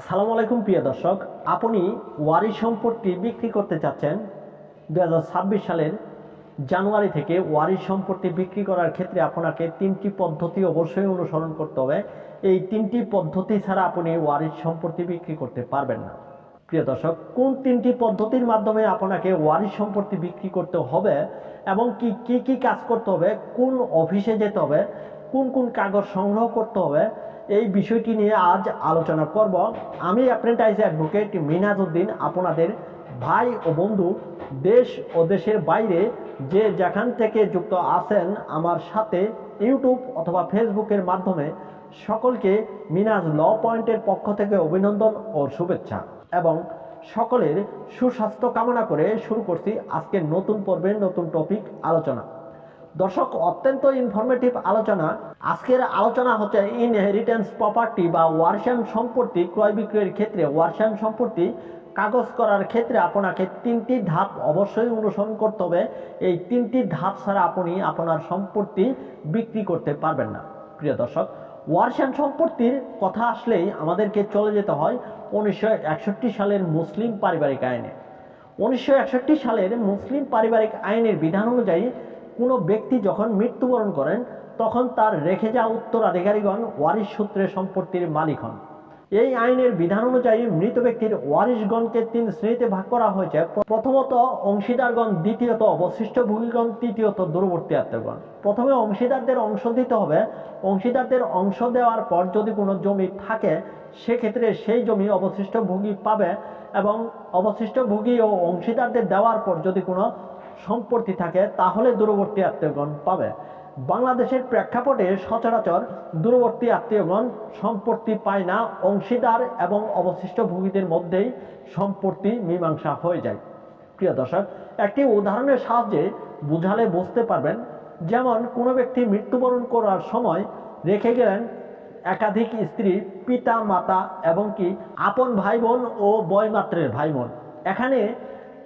আসসালামু আলাইকুম, প্রিয় দর্শক। আপনি ওয়ারি সম্পত্তি বিক্রি করতে চাচ্ছেন। দু হাজার ছাব্বিশ সালের জানুয়ারি থেকে ওয়ারি সম্পত্তি বিক্রি করার ক্ষেত্রে আপনাকে তিনটি পদ্ধতি অবশ্যই অনুসরণ করতে হবে। এই তিনটি পদ্ধতি ছাড়া আপনি ওয়ারিশ সম্পত্তি বিক্রি করতে পারবেন না। প্রিয় দর্শক, কোন তিনটি পদ্ধতির মাধ্যমে আপনাকে ওয়ারিশ সম্পত্তি বিক্রি করতে হবে এবং কি কি কি কাজ করতে হবে, কোন অফিসে যেতে হবে, কোন কোন কাগজ সংগ্রহ করতে হবে এই বিষয়টি নিয়ে আজ আলোচনা করব। আমি অ্যাপ্রেন্টাইজ অ্যাডভোকেট মিনাজউদ্দিন, আপনাদের ভাই ও বন্ধু, দেশ ও দেশের বাইরে যে যেখান থেকে যুক্ত আছেন আমার সাথে ইউটিউব অথবা ফেসবুকের মাধ্যমে, সকলকে মিনাজ ল পয়েন্টের পক্ষ থেকে অভিনন্দন ও শুভেচ্ছা এবং সকলের সুস্বাস্থ্য কামনা করে শুরু করছি আজকের নতুন পর্বের নতুন টপিক আলোচনা। দর্শক, অত্যন্ত ইনফরমেটিভ আলোচনা। আজকের আলোচনা হচ্ছে ইনহেরিটেন্স প্রপার্টি বা ওয়ারশান সম্পত্তি ক্রয় বিক্রয়ের ক্ষেত্রে। ওয়ারশান সম্পত্তি কাগজ করার ক্ষেত্রে আপনাকে তিনটি ধাপ অবশ্যই অনুসরণ করতে হবে। এই তিনটি ধাপ ছাড়া আপনি আপনার সম্পত্তি বিক্রি করতে পারবেন না। প্রিয় দর্শক ওয়ারশান সম্পত্তির কথা আসলেই আমাদেরকে চলে যেতে হয় উনিশশো একষট্টি সালের মুসলিম পারিবারিক আইনে। উনিশশো একষট্টি সালের মুসলিম পারিবারিক আইনের বিধান অনুযায়ী কোনো ব্যক্তি যখন মৃত্যুবরণ করেন, তখন তার রেখে যাওয়া উত্তরাধিকারীগণ ওয়ারিশ সূত্রে সম্পত্তির মালিক হন। এই আইনের বিধান অনুযায়ী মৃত ব্যক্তির ওয়ারিশগণকে তিন শ্রেণীতে ভাগ করা হয়েছে। প্রথমত অংশীদারগণ, দ্বিতীয়ত অবশিষ্ট ভূমিগণ, তৃতীয়ত দূরবর্তী আত্মীয়গণ। প্রথমে অংশীদারদের অংশ দিতে হবে। অংশীদারদের অংশ দেওয়ার পর যদি কোনো জমি থাকে, সেক্ষেত্রে সেই জমি অবশিষ্ট ভোগী পাবে এবং অবশিষ্ট ভোগী ও অংশীদারদের দেওয়ার পর যদি কোনো সম্পত্তি থাকে, তাহলে দূরবর্তী আত্মীয়গণ পাবে। বাংলাদেশের প্রেক্ষাপটে সচরাচর দূরবর্তী আত্মীয়গণ সম্পত্তি পায় না, অংশীদার এবং অবশিষ্ট ভূমিদের মধ্যেই সম্পত্তি মীমাংসা হয়ে যায়। প্রিয় দর্শক, একটি উদাহরণের সাহায্যে বুঝালে বুঝতে পারবেন, যেমন কোনো ব্যক্তি মৃত্যুবরণ করার সময় রেখে গেলেন একাধিক স্ত্রী, পিতা, মাতা এবং কি আপন ভাই বোন ও বয়মাত্রের ভাই বোন এখানে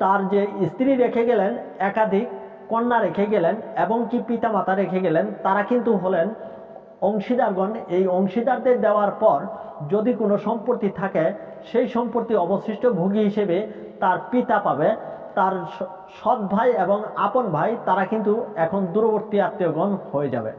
তার যে স্ত্রী রেখে গেলেন, একাধিক কন্যা রেখে গেলেন এবং কি পিতা মাতা রেখে গেলেন, তারা কিন্তু হলেন অংশীদারগণ। এই অংশীদারদের দেওয়ার পর যদি কোনো সম্পত্তি থাকে, সেই সম্পত্তি অবশিষ্ট ভোগী হিসেবে তার পিতা পাবে। তার সৎ ভাই এবং আপন ভাই, তারা কিন্তু এখন দূরবর্তী আত্মীয়গণ হয়ে যাবে।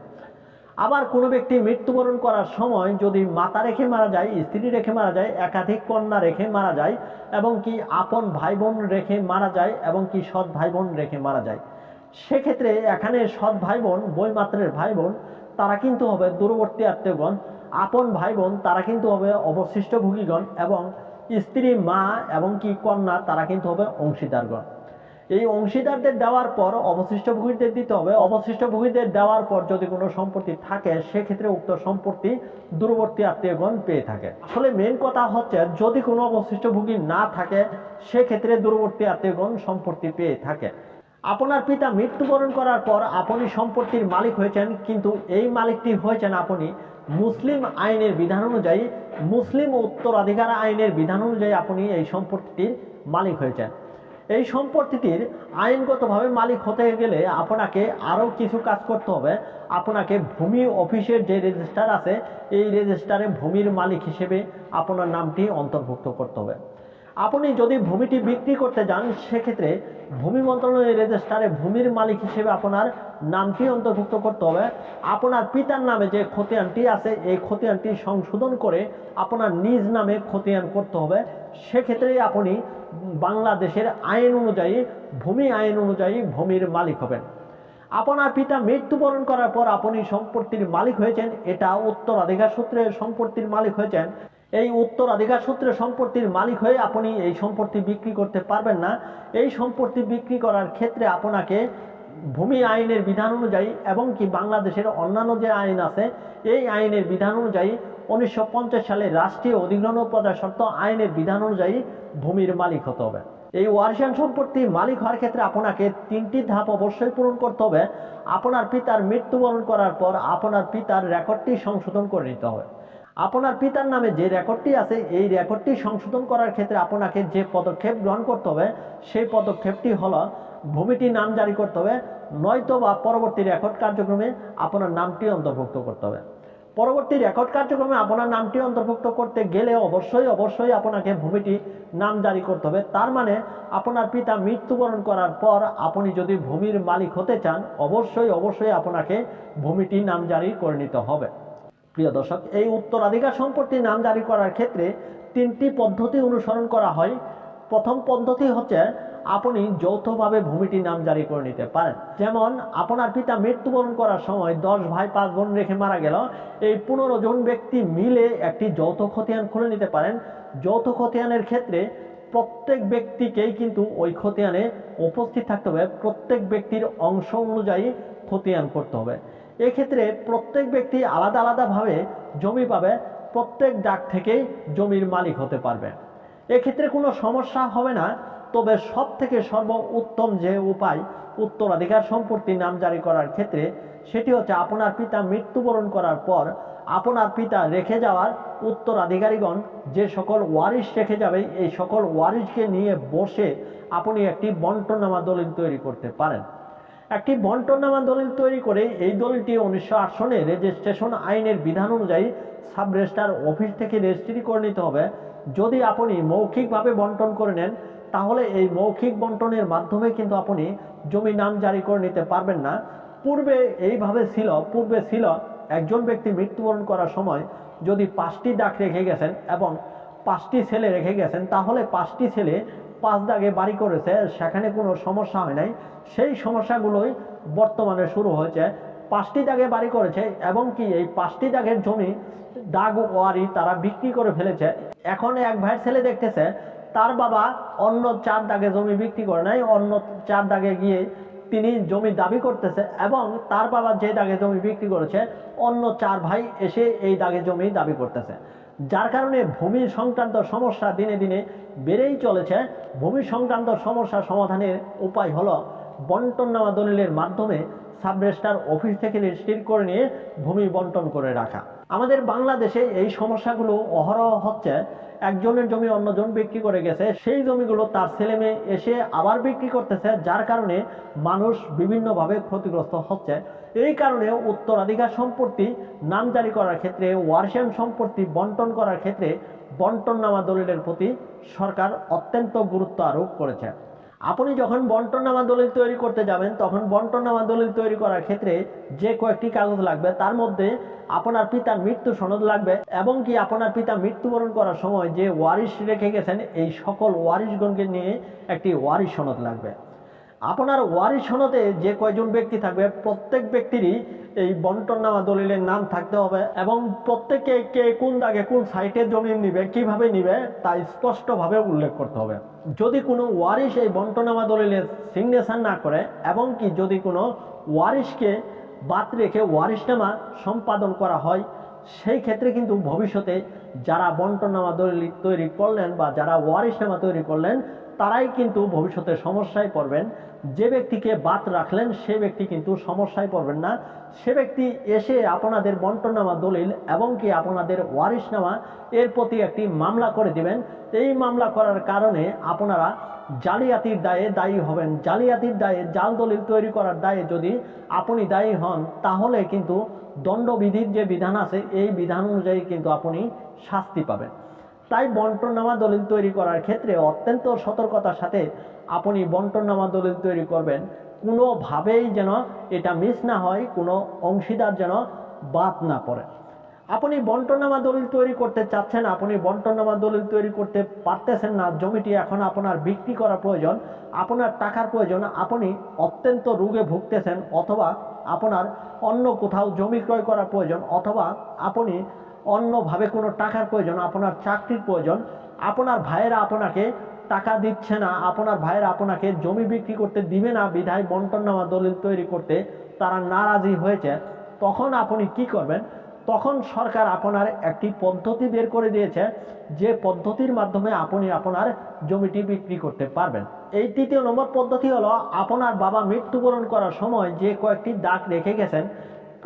আবার কোনো ব্যক্তি মৃত্যুবরণ করার সময় যদি মাতা রেখে মারা যায়, স্ত্রী রেখে মারা যায়, একাধিক কন্যা রেখে মারা যায়, এবং কি আপন ভাই বোন রেখে মারা যায়, এবং কি সৎ ভাই বোন রেখে মারা যায়, সেক্ষেত্রে এখানে সৎ ভাই বোন বইমাত্রের ভাই বোন তারা কিন্তু হবে দূরবর্তী আত্মীয়গণ, আপন ভাই বোন তারা কিন্তু হবে অবশিষ্ট ভোগীগণ এবং স্ত্রী, মা, এবং কি কন্যা, তারা কিন্তু হবে অংশীদারগণ। এই অংশীদারদের দেওয়ার পর অবশিষ্ট ভূমিদের দিতে হবে। অবশিষ্ট ভূমিদের দেওয়ার পর যদি কোনো সম্পত্তি থাকে, সেক্ষেত্রে উক্ত সম্পত্তি দূরবর্তী আত্মীয়গণ পেয়ে থাকে। আসলে মেন কথা হচ্ছে, যদি কোনো অবশিষ্ট ভূমি না থাকে, সেক্ষেত্রে দূরবর্তী আত্মীয়গণ সম্পত্তি পেয়ে থাকে। আপনার পিতা মৃত্যুবরণ করার পর আপনি সম্পত্তির মালিক হয়েছেন, কিন্তু এই মালিকটি হয়েছেন আপনি মুসলিম আইনের বিধান অনুযায়ী, মুসলিম উত্তরাধিকার আইনের বিধান অনুযায়ী আপনি এই সম্পত্তির মালিক হয়েছেন। এই সম্পত্তিটির আইনগতভাবে মালিক হতে গেলে আপনাকে আরও কিছু কাজ করতে হবে। আপনাকে ভূমি অফিসের যে রেজিস্টার আছে, এই রেজিস্টারে ভূমির মালিক হিসেবে আপনার নামটি অন্তর্ভুক্ত করতে হবে। আপনি যদি ভূমিটি বিক্রি করতে যান, সেক্ষেত্রে ভূমি মন্ত্রণালয়ের রেজিস্টারে ভূমির মালিক হিসেবে আপনার নামটি অন্তর্ভুক্ত করতে হবে। আপনার পিতার নামে যে খতিয়ানটি আছে, এই খতিয়ানটি সংশোধন করে আপনার নিজ নামে খতিয়ান করতে হবে। সেক্ষেত্রে আপনি বাংলাদেশের আইন অনুযায়ী, ভূমি আইন অনুযায়ী ভূমির মালিক হবেন। আপনার পিতা মৃত্যুবরণ করার পর আপনি সম্পত্তির মালিক হয়েছেন, এটা উত্তরাধিকার সূত্রে সম্পত্তির মালিক হয়েছেন। এই উত্তরাধিকার সূত্রে সম্পত্তির মালিক হয়ে আপনি এই সম্পত্তি বিক্রি করতে পারবেন না। এই সম্পত্তি বিক্রি করার ক্ষেত্রে আপনাকে ভূমি আইনের বিধান অনুযায়ী এবং কি বাংলাদেশের অন্যান্য যে আইন আছে, এই আইনের বিধান অনুযায়ী উনিশশো পঞ্চাশ সালে রাষ্ট্রীয় অধিগ্রহণ প্রজাস্বত্ব আইনের বিধান অনুযায়ী ভূমির মালিক হতে হবে। এই ওয়ারশান সম্পত্তি মালিক হওয়ার ক্ষেত্রে আপনাকে তিনটি ধাপ অবশ্যই পূরণ করতে হবে। আপনার পিতার মৃত্যুবরণ করার পর আপনার পিতার রেকর্ডটি সংশোধন করে নিতে হবে। আপনার পিতার নামে যে রেকর্ডটি আছে, এই রেকর্ডটি সংশোধন করার ক্ষেত্রে আপনাকে যে পদক্ষেপ গ্রহণ করতে হবে, সেই পদক্ষেপটি হলো ভূমিটি নাম জারি করতে হবে, নয়তো বা পরবর্তী রেকর্ড কার্যক্রমে আপনার নামটি অন্তর্ভুক্ত করতে হবে। পরবর্তী রেকর্ড কার্যক্রমে আপনার নামটি অন্তর্ভুক্ত করতে গেলে অবশ্যই অবশ্যই আপনাকে ভূমিটি নাম জারি করতে হবে। তার মানে আপনার পিতা মৃত্যুবরণ করার পর আপনি যদি ভূমির মালিক হতে চান, অবশ্যই অবশ্যই আপনাকে ভূমিটি নাম জারি করে নিতে হবে। প্রিয় দর্শক, এই উত্তরাধিকার সম্পত্তি নাম জারি করার ক্ষেত্রে তিনটি পদ্ধতি অনুসরণ করা হয়। প্রথম পদ্ধতি হচ্ছে আপনি যৌথভাবে ভূমিটি নাম জারি করে নিতে পারেন। যেমন, আপনার পিতা মৃত্যুবরণ করার সময় দশ ভাই পাঁচ বোন রেখে মারা গেল। এই পনেরো জন ব্যক্তি মিলে একটি যৌথ খতিয়ান খুলে নিতে পারেন। যৌথ খতিয়ানের ক্ষেত্রে প্রত্যেক ব্যক্তিকেই কিন্তু ওই খতিয়ানে উপস্থিত থাকতে হবে। প্রত্যেক ব্যক্তির অংশ অনুযায়ী খতিয়ান করতে হবে। এক্ষেত্রে প্রত্যেক ব্যক্তি আলাদা আলাদাভাবে জমি পাবে, প্রত্যেক ডাক থেকেই জমির মালিক হতে পারবে। এক্ষেত্রে কোনো সমস্যা হবে না, তবে সব থেকে সর্ব উত্তম যে উপায় উত্তরাধিকার সম্পত্তি নাম জারি করার ক্ষেত্রে, সেটি হচ্ছে আপনার পিতা মৃত্যুবরণ করার পর আপনার পিতা রেখে যাওয়ার উত্তরাধিকারীগণ যে সকল ওয়ারিশ রেখে যাবে, এই সকল ওয়ারিশকে নিয়ে বসে আপনি একটি বন্টনামা দলিল তৈরি করতে পারেন। একটি বন্টনামা দলিল তৈরি করে এই দলিলটি উনিশশো আট সনে রেজিস্ট্রেশন আইনের বিধান অনুযায়ী সাব রেজিস্ট্রার অফিস থেকে রেজিস্ট্রি করে নিতে হবে। যদি আপনি মৌখিকভাবে বন্টন করে নেন, তাহলে এই মৌখিক বন্টনের মাধ্যমে কিন্তু আপনি জমি নাম জারি করে নিতে পারবেন না। পূর্বে এইভাবে ছিল, পূর্বে ছিল একজন ব্যক্তি মৃত্যুবরণ করার সময় যদি পাঁচটি দাগ রেখে গেছেন এবং পাঁচটি ছেলে রেখে গেছেন, তাহলে পাঁচটি ছেলে পাঁচ দাগে বাড়ি করেছে, সেখানে কোনো সমস্যা হয় নাই। সেই সমস্যাগুলোই বর্তমানে শুরু হয়েছে। পাঁচটি দাগে বাড়ি করেছে এবং কি এই পাঁচটি দাগের জমি দাগ ওয়ারি তারা বিক্রি করে ফেলেছে। এখন এক ভাইয়ের ছেলে দেখতেছে, তার বাবা অন্য চার দাগে জমি বিক্রি করে নাই, অন্য চার দাগে গিয়ে তিনি জমি দাবি করতেছে এবং তার বাবা যে দাগে জমি বিক্রি করেছে, অন্য চার ভাই এসে এই দাগে জমি দাবি করতেছে। যার কারণে ভূমি সংক্রান্ত সমস্যা দিনে দিনে বেড়েই চলেছে। ভূমি সংক্রান্ত সমস্যা সমাধানের উপায় হলো বন্টননামা দলিলের মাধ্যমে সাব রেজিস্ট্রার অফিস থেকে রেজিস্ট্রি করে নিয়ে ভূমি বন্টন করে রাখা। আমাদের বাংলাদেশে এই সমস্যাগুলো অহরহ হচ্ছে। একজনের জমি অন্যজন বিক্রি করে গেছে, সেই জমিগুলো তার ছেলে মেয়ে এসে আবার বিক্রি করতেছে, যার কারণে মানুষ বিভিন্নভাবে ক্ষতিগ্রস্ত হচ্ছে। এই কারণে উত্তরাধিকার সম্পত্তি নাম জারি করার ক্ষেত্রে ওয়ারশিয়ান সম্পত্তি বন্টন করার ক্ষেত্রে বন্টননামা দলিলের প্রতি সরকার অত্যন্ত গুরুত্ব আরোপ করেছে। আপনি যখন বন্টনামা দলিল তৈরি করতে যাবেন, তখন বন্টনামা দলিল তৈরি করার ক্ষেত্রে যে কয়েকটি কাগজ লাগবে, তার মধ্যে আপনার পিতার মৃত্যু সনদ লাগবে এবং কি আপনার পিতা মৃত্যুবরণ করার সময় যে ওয়ারিশ রেখে গেছেন, এই সকল ওয়ারিশগণকে নিয়ে একটি ওয়ারিশ সনদ লাগবে। আপনার ওয়ারিশ সনদে যে কয়জন ব্যক্তি থাকবে, প্রত্যেক ব্যক্তিরই এই বন্টননামা দলিলের নাম থাকতে হবে এবং প্রত্যেকে কে কোন দাগে কোন সাইটে জমি নিবে, কীভাবে নিবে, তা স্পষ্টভাবে উল্লেখ করতে হবে। যদি কোনো ওয়ারিশ এই বন্টনামা দলিলে সিগনেচার না করে এবং কি যদি কোনো ওয়ারিশকে বাদ রেখে ওয়ারিশনামা সম্পাদন করা হয়, সেই ক্ষেত্রে কিন্তু ভবিষ্যতে যারা বন্টনামা দলিল তৈরি করলেন বা যারা ওয়ারিশনামা তৈরি করলেন তারাই কিন্তু ভবিষ্যতে সমস্যায় পড়বেন। যে ব্যক্তিকে বাদ রাখলেন, সে ব্যক্তি কিন্তু সমস্যায় পড়বেন না। সে ব্যক্তি এসে আপনাদের বন্টনামা দলিল এবং কি আপনাদের ওয়ারিশনামা এর প্রতি একটি মামলা করে দিবেন। এই মামলা করার কারণে আপনারা জালিয়াতির দায়ে দায়ী হবেন। জালিয়াতির দায়ে, জাল দলিল তৈরি করার দায়ে যদি আপনি দায়ী হন, তাহলে কিন্তু দণ্ডবিধির যে বিধান আছে, এই বিধান অনুযায়ী কিন্তু আপনি শাস্তি পাবেন। তাই বন্টননামা দলিল তৈরি করার ক্ষেত্রে অত্যন্ত সতর্কতার সাথে আপনি বন্টননামা দলিল তৈরি করবেন। কোনোভাবেই যেন এটা মিস না হয়, কোনো অংশীদার যেন বাদ না পড়ে। আপনি বন্টনামা দলিল তৈরি করতে চাচ্ছেন, আপনি বন্টনামা দলিল তৈরি করতে পারতেছেন না, জমিটি এখন আপনার বিক্রি করা প্রয়োজন, আপনার টাকার প্রয়োজন, আপনি অত্যন্ত রোগে ভুগতেছেন, অথবা আপনার অন্য কোথাও জমি ক্রয় করা প্রয়োজন, অথবা আপনি অন্যভাবে কোনো টাকার প্রয়োজন, আপনার চাকরির প্রয়োজন, আপনার ভাইয়েরা আপনাকে টাকা দিচ্ছে না, আপনার ভাইয়েরা আপনাকে জমি বিক্রি করতে দিবে না, বিধায় বন্টননামা দলিল তৈরি করতে তারা নারাজি হয়েছে, তখন আপনি কি করবেন? তখন সরকার আপনার একটি পদ্ধতি বের করে দিয়েছে, যে পদ্ধতির মাধ্যমে আপনি আপনার জমিটি বিক্রি করতে পারবেন। এই তৃতীয় নম্বর পদ্ধতি হলো, আপনার বাবা মৃত্যুবরণ করার সময় যে কয়েকটি দাগ রেখে গেছেন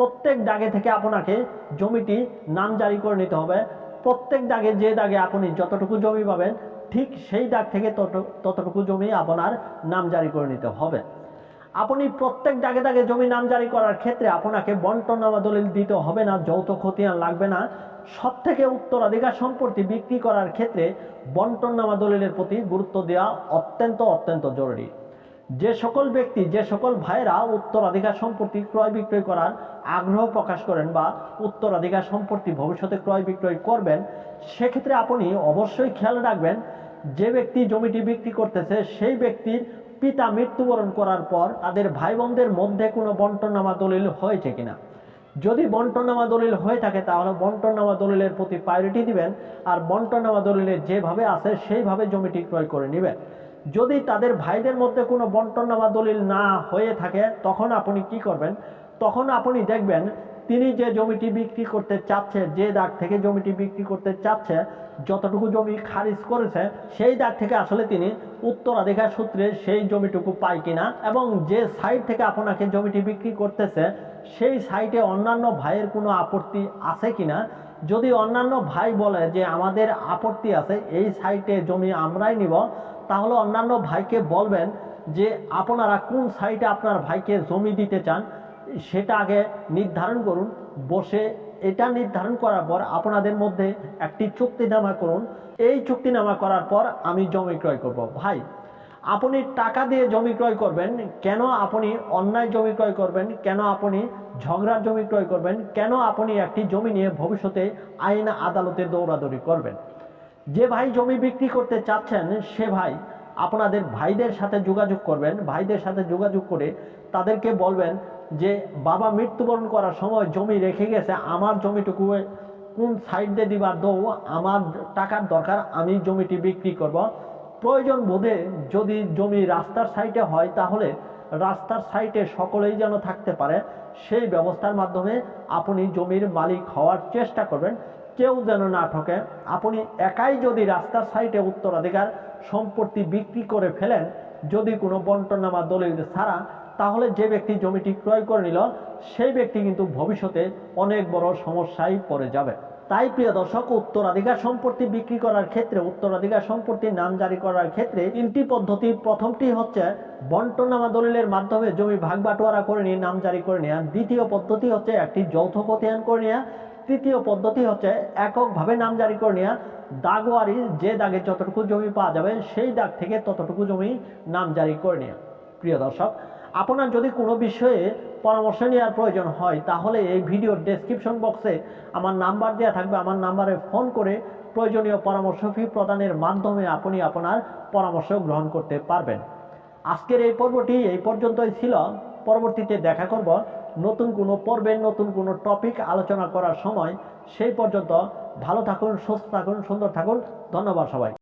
প্রত্যেক দাগে থেকে আপনাকে জমিটি নাম জারি করে নিতে হবে। প্রত্যেক দাগে যে দাগে আপনি যতটুকু জমি পাবেন, ঠিক সেই দাগ থেকে তত- ততটুকু জমি আপনার নাম জারি করে নিতে হবে। আপনি প্রত্যেক দাগে দাগে জমি নাম জারি করার ক্ষেত্রে আপনাকে বন্টনামা দলিল দিতে হবে না, যৌথ খতিয়ান লাগবে না। সব থেকে উত্তরাধিকার সম্পত্তি বিক্রি করার ক্ষেত্রে বন্টনামা দলিলের প্রতি গুরুত্ব দেওয়া অত্যন্ত অত্যন্ত জরুরি। যে সকল ব্যক্তি, যে সকল ভাইরা উত্তরাধিকার সম্পত্তি ক্রয় বিক্রয় করার আগ্রহ প্রকাশ করেন বা উত্তরাধিকার সম্পত্তি ভবিষ্যতে ক্রয় বিক্রয় করবেন, সেক্ষেত্রে আপনি অবশ্যই খেয়াল রাখবেন, যে ব্যক্তি জমিটি বিক্রি করতেছে, সেই ব্যক্তির পিতা মৃত্যুবরণ করার পর তাদের ভাই বোনদের মধ্যে কোনো বন্টনামা দলিল হয়েছে কিনা। যদি বন্টনামা দলিল হয়ে থাকে, তাহলে বন্টনামা দলিলের প্রতি প্রায়োরিটি দিবেন, আর বন্টনামা দলিলে যেভাবে আছে, সেইভাবে জমিটি ক্রয় করে নেবেন। যদি তাদের ভাইদের মধ্যে কোনো বন্টনামা দলিল না হয়ে থাকে, তখন আপনি কি করবেন? তখন আপনি দেখবেন তিনি যে জমিটি বিক্রি করতে চাচ্ছে, যে দাগ থেকে জমিটি বিক্রি করতে চাচ্ছে, যতটুকু জমি খারিজ করেছে, সেই দাগ থেকে আসলে তিনি উত্তরাধিকার সূত্রে সেই জমিটুকু পায় কিনা এবং যে সাইড থেকে আপনাকে জমিটি বিক্রি করতেছে, সেই সাইটে অন্যান্য ভাইয়ের কোনো আপত্তি আছে কিনা? যদি অন্যান্য ভাই বলে যে আমাদের আপত্তি আছে, এই সাইটে জমি আমরাই নিব, তাহলে অন্যান্য ভাইকে বলবেন যে আপনারা কোন সাইটে আপনার ভাইকে জমি দিতে চান, সেটা আগে নির্ধারণ করুন। বসে এটা নির্ধারণ করার পর আপনাদের মধ্যে একটি চুক্তিনামা করুন। এই চুক্তিনামা করার পর আমি জমি ক্রয় করব। ভাই আপনি টাকা দিয়ে জমি ক্রয় করবেন, কেন আপনি অন্যায় জমি ক্রয় করবেন, কেন আপনি ঝগড়ার জমি ক্রয় করবেন, কেন আপনি একটি জমি নিয়ে ভবিষ্যতে আইন আদালতে দৌড়াদৌড়ি করবেন? যে ভাই জমি বিক্রি করতে চাচ্ছেন, সে ভাই আপনাদের ভাইদের সাথে যোগাযোগ করবেন, ভাইদের সাথে যোগাযোগ করে তাদেরকে বলবেন যে, বাবা, মৃত্যুবরণ করার সময় জমি রেখে গেছে, আমার জমিটুকু কোন সাইড দিয়ে দিবার দৌ, আমার টাকার দরকার, আমি জমিটি বিক্রি করব। প্রয়োজন বোধে যদি জমি রাস্তার সাইডে হয়, তাহলে রাস্তার সাইডে সকলেই যেন থাকতে পারে। সেই ব্যবস্থার মাধ্যমে আপনি জমির মালিক হওয়ার চেষ্টা করবেন। কেউ যেন না ঠকে। আপনি একাই যদি রাস্তার সাইডে উত্তরাধিকার সম্পত্তি বিক্রি করে ফেলেন, যদি কোনো বন্টনামা দলিল ছাড়া, তাহলে যে ব্যক্তি জমিটি ক্রয় করে নিল, সেই ব্যক্তি কিন্তু ভবিষ্যতে অনেক বড় সমস্যায় পড়ে যাবে। তাই, প্রিয় দর্শক, উত্তরাধিকার সম্পত্তি বিক্রি করার ক্ষেত্রে, উত্তরাধিকার সম্পত্তির নাম জারি করার ক্ষেত্রে তিনটি পদ্ধতি। প্রথমটি হচ্ছে বন্টনামা দলিলের মাধ্যমে জমি ভাগ বাটোয়ারা করে নিয়ে নাম জারি করে নেওয়া দ্বিতীয় পদ্ধতি হচ্ছে একটি যৌথ খতিয়ান করে নেওয়া তৃতীয় পদ্ধতি হচ্ছে এককভাবে নাম জারি করে নেওয়া দাগওয়ারি যে দাগে যতটুকু জমি পাওয়া যাবে, সেই দাগ থেকে ততটুকু জমি নাম জারি করে নেওয়া প্রিয় দর্শক আপনার যদি কোনো বিষয়ে পরামর্শ নেওয়ার প্রয়োজন হয়, তাহলে এই ভিডিওর ডেসক্রিপশন বক্সে আমার নাম্বার দেওয়া থাকবে। আমার নাম্বারে ফোন করে প্রয়োজনীয় পরামর্শ ফি প্রদানের মাধ্যমে আপনি আপনার পরামর্শ গ্রহণ করতে পারবেন। আজকের এই পর্বটি এই পর্যন্তই ছিল। পরবর্তীতে দেখা করব। নতুন কোনো পর্বের নতুন কোনো টপিক আলোচনা করার সময়। সেই পর্যন্ত ভালো থাকুন, সুস্থ থাকুন, সুন্দর থাকুন। ধন্যবাদ সবাই